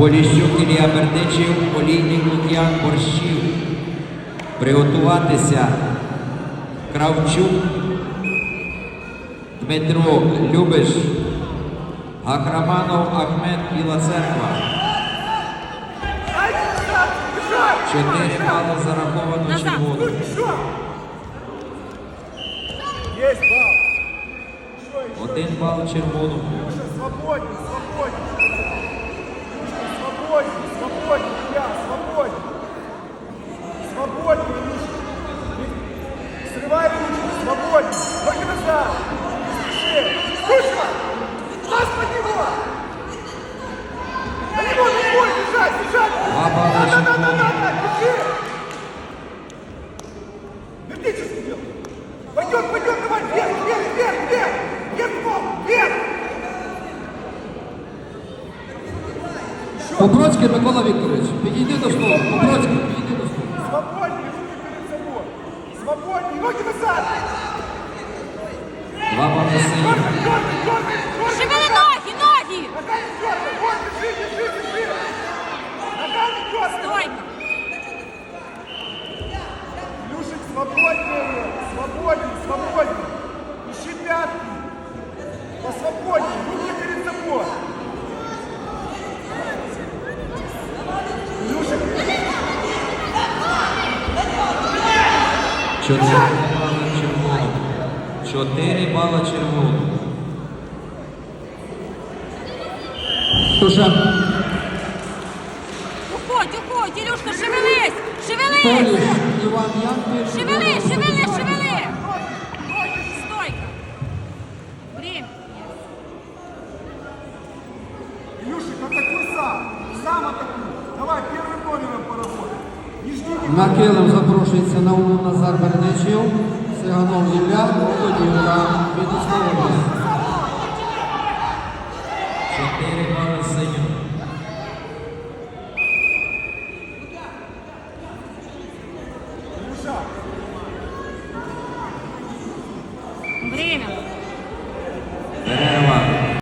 Поліщук Ілля Бердичів, олійник Лук'ян Борщів. Приготуватися Кравчук Дмитро Любиш, Гахраманов Ахмед Біла Церква. Чотири бали зараховано. Бал. Один бал червоному. Побродський Микола Вікторович, підійди до столу. Побродський, підійди до столу. Свободнее, руки перед собой! Свободнее, ноги назад! Два бали синім. Дергай, дергай, дергай, дергай! Шевели ноги, ноги! Ногами дергай, вот, держи, держи, держи! Ногами дергай! Стойка! Илюшек, свободнее! Свободнее, свободнее! Ищи пятки! Посвободнее, руки Чотири бали червоному. Чотири бала червоному. Тушан. Уходь, уходь, Ілюшка, шевелись! Шевелись! Поліш, Іван Янків. Шевели, шевели, шевели! Стойка! Время! Илюшек, атакуй сам! Сам атакуй! Давай, первым номером на килим запрошується Наумов Назар Берничів, Сиганов Ілля, Володіра, Вітослава. Чотири бали синю. Время.